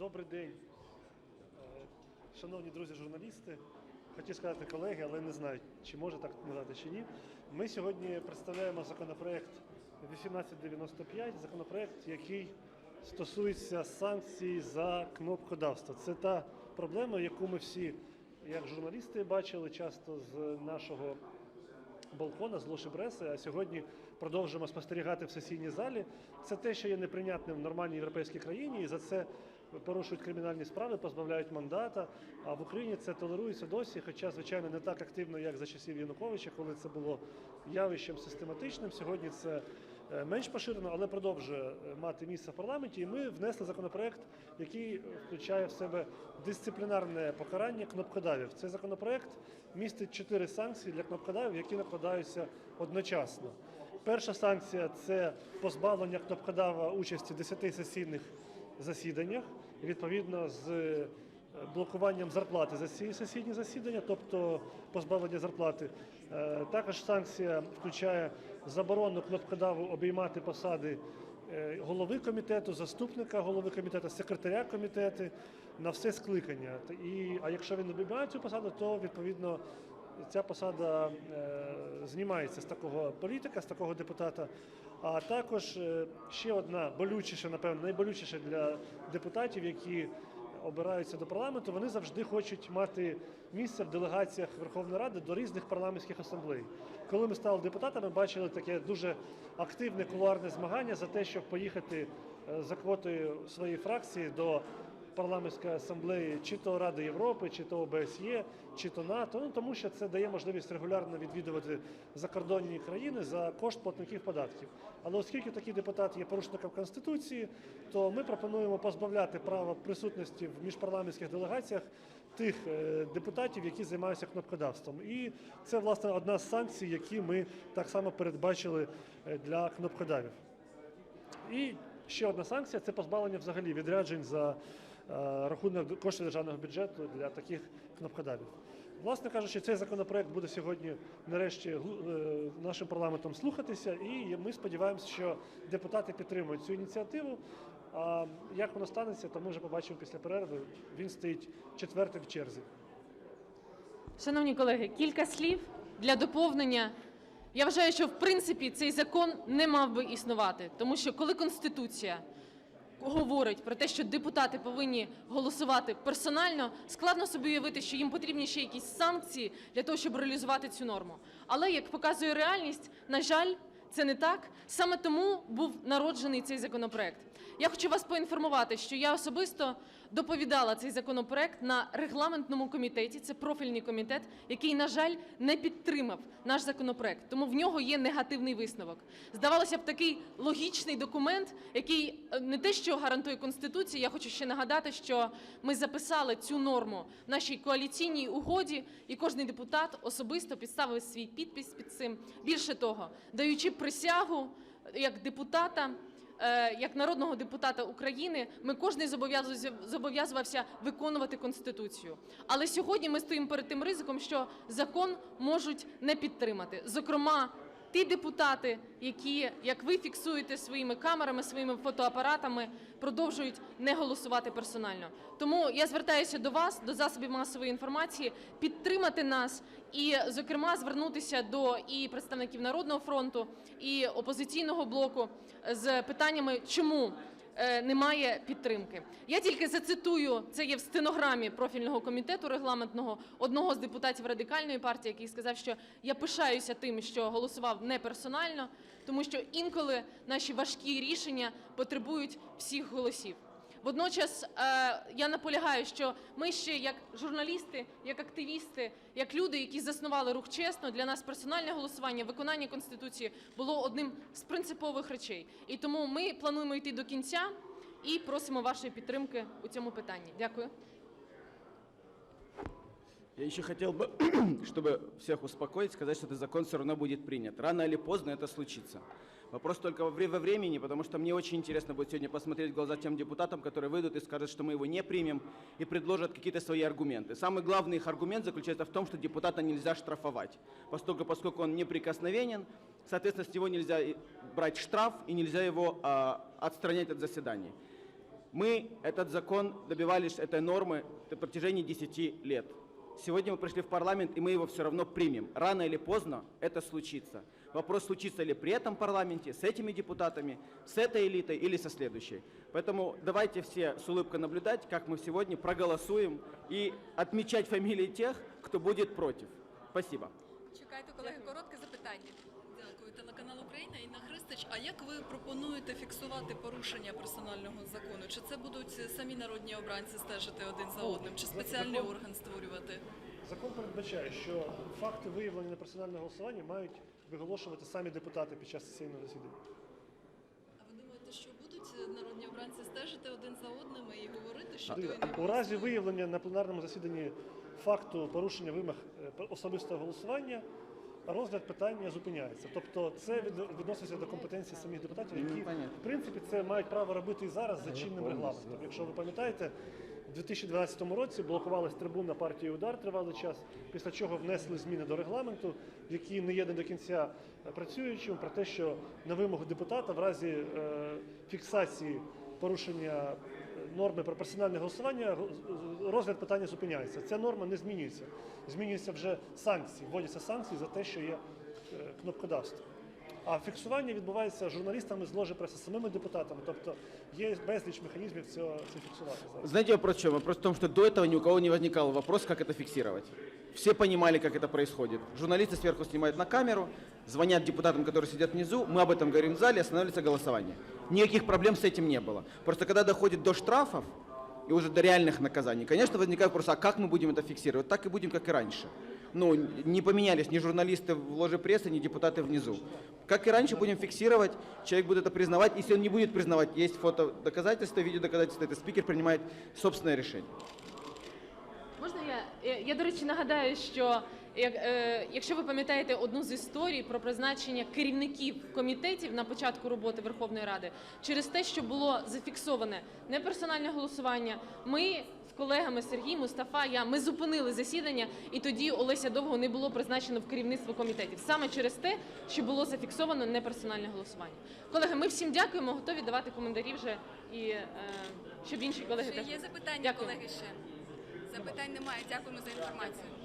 Добрий день, Е, шановні друзі журналісти. Хотів сказати колеги, але не знаю, чи може так назвати чи ні. Ми сьогодні представляємо законопроект 1895, законопроект, який стосується санкцій за кнопкодавство. Це та проблема, яку ми всі, як журналісти, бачили часто з нашого балкона з Лоші Бреси, а сьогодні продовжуємо спостерігати в сесійній залі. Це те, що є неприйнятним в нормальній європейській країні, і за це порушують кримінальні справи, позбавляють мандата. А в Україні це толерується досі, хоча, звичайно, не так активно, як за часів Януковича, коли це було явищем систематичним. Сьогодні це е, менш поширено, але продовжує е, мати місце в парламенті. І ми внесли законопроект, який включає в себе дисциплінарне покарання кнопкодавів. Цей законопроект містить чотири санкції для кнопкодавів, які накладаються одночасно. Перша санкція це позбавлення кнопкодава участі в 10 сесійних засіданнях, відповідно з е, блокуванням зарплати за ці сесійні засідання, тобто позбавлення зарплати. Е, Також санкція включає заборону кнопкодаву обіймати посади е, голови комітету, заступника голови комітету, секретаря комітету на все скликання. І, а якщо він обіймає цю посаду, то відповідно ця посада е, знімається з такого політика, з такого депутата. А також е, ще одна болючіша, напевно, найболючіша для депутатів, які обираються до парламенту, вони завжди хочуть мати місце в делегаціях Верховної Ради до різних парламентських асамблей. Коли ми стали депутатами, бачили таке дуже активне кулуарне змагання за те, щоб поїхати е, за квотою своєї фракції до парламентської асамблеї чи то Ради Європи, чи то ОБСЄ, чи то НАТО. Ну тому що це дає можливість регулярно відвідувати закордонні країни за кошт платників податків. Але оскільки такий депутат є порушником конституції, то ми пропонуємо позбавляти права присутності в міжпарламентських делегаціях тих е, депутатів, які займаються кнопкодавством. І це власне одна з санкцій, які ми так само передбачили е, для кнопкодавів. І ще одна санкція це позбавлення взагалі відряджень за рахунок коштів державного бюджету для таких кнопкодавів. Власне кажучи, цей законопроект буде сьогодні нарешті е, нашим парламентом слухатися, і ми сподіваємося, що депутати підтримують цю ініціативу. А як воно станеться, то ми вже побачимо після перерви. Він стоїть четвертим в черзі. Шановні колеги, кілька слів для доповнення. Я вважаю, що в принципі цей закон не мав би існувати, тому що коли Конституція говорить про те, що депутати повинні голосувати персонально, складно собі уявити, що їм потрібні ще якісь санкції для того, щоб реалізувати цю норму. Але як показує реальність, на жаль, це не так. Саме тому був народжений цей законопроект. Я хочу вас поінформувати, що я особисто доповідала цей законопроект на регламентному комітеті. Це профільний комітет, який, на жаль, не підтримав наш законопроект. Тому в нього є негативний висновок. Здавалося б, такий логічний документ, який е, не те, що гарантує конституція. Я хочу ще нагадати, що ми записали цю норму в нашій коаліційній угоді, і кожен депутат особисто підставив свій підпис під цим. Більше того, даючи присягу як депутата. Е, Як народного депутата України, ми кожен зобов'язувався- зобов'язувався виконувати конституцію. Але сьогодні ми стоїмо перед тим ризиком, що закон можуть не підтримати. Зокрема, ті депутати, які, як ви фіксуєте своїми камерами, своїми фотоапаратами, продовжують не голосувати персонально. Тому я звертаюся до вас, до засобів масової інформації, підтримати нас і, зокрема, звернутися до і представників Народного фронту, і опозиційного блоку з питаннями, чому немає підтримки. Я тільки зацитую, це є в стенограмі профільного комітету регламентного одного з депутатів радикальної партії, який сказав, що я пишаюся тим, що голосував не персонально, тому що інколи наші важкі рішення потребують всіх голосів. Водночас е, я наполягаю, що ми ще як журналісти, як активісти, як люди, які заснували рух чесно, для нас персональне голосування, виконання конституції було одним з принципових речей. І тому ми плануємо йти до кінця і просимо вашої підтримки у цьому питанні. Дякую. Я еще хотел бы, чтобы всех успокоить, сказать, что этот закон все равно будет принят. Рано или поздно это случится. Вопрос только во вре- во времени, потому что мне очень интересно будет сегодня посмотреть в глаза тем депутатам, которые выйдут и скажут, что мы его не примем, и предложат какие-то свои аргументы. Самый главный их аргумент заключается в том, что депутата нельзя штрафовать, поскольку, поскольку он неприкосновенен, соответственно, с него нельзя брать штраф и нельзя его а, отстранять от заседаний. Мы этот закон добивались этой нормы на протяжении 10 лет. Сегодня мы пришли в парламент, и мы его все равно примем. Рано или поздно это случится. Вопрос, случится ли при этом парламенте, с этими депутатами, с этой элитой или со следующей. Поэтому давайте все с улыбкой наблюдать, как мы сегодня проголосуем и отмечать фамилии тех, кто будет против. Спасибо. Чекайте, колеги, коротке запитання. А як ви пропонуєте фіксувати порушення персонального закону? Чи це будуть самі народні обранці стежити один за одним, чи спеціальний закон- орган створювати? Закон передбачає, що факти виявлення неперсонального голосування мають виголошувати самі депутати під час сесійного засідання. А ви думаєте, що будуть народні обранці стежити один за одними і говорити, що той не У разі виявлення на пленарному засіданні факту порушення вимог е, особистого голосування, розгляд питання зупиняється. Тобто це відноситься до компетенції самих депутатів, Ну, які в принципі це мають право робити і зараз за чинним регламентом. Якщо ви пам'ятаєте, у 2012 році блокувалась трибуна партії Удар тривалий час, після чого внесли зміни до регламенту, які не є не до кінця працюючим, про те, що на вимогу депутата в разі е, фіксації порушення норми про персональне голосування го- розгляд питання зупиняється. Ця норма не змінюється. Змінюються вже санкції, вводяться санкції за те, що є е, кнопкодавство. А фіксування відбувається журналістами з ложі преси, самими депутатами. Тобто є безліч механізмів цього це фіксувати. зараз. Знаете вопрос в чем? Вопрос в том, что до этого ни у кого не возникал вопрос, как это фиксировать. Все понимали, как это происходит. Журналисты сверху снимают на камеру, звонят депутатам, которые сидят внизу, мы об этом говорим в зале, останавливается голосование. Никаких проблем с этим не было. Просто когда доходит до штрафов и уже до реальных наказаний, конечно, возникает вопрос, а как мы будем это фиксировать? Так и будем, как и раньше. Ну, не поменялись ни журналисты в ложе прессы, ни депутаты внизу. Как и раньше будем фиксировать, человек будет это признавать. Если он не будет признавать, есть фото доказательства, видео доказательства, это спикер принимает собственное решение. Можна я? Я, я до речі, нагадаю, що як, е, якщо ви пам'ятаєте одну з історій про призначення керівників комітетів на початку роботи Верховної Ради, через те, що було зафіксоване неперсональне голосування, ми з колегами Сергій, Мустафа, я ми зупинили засідання, і тоді Олеся Довго не було призначено в керівництво комітетів саме через те, що було зафіксовано неперсональне голосування. Колеги, ми всім дякуємо, готові давати коментарі вже і е, щоб інші колеги Ще теж є запитання, Дякую. колеги, ще? Запитань немає. Дякуємо за інформацію.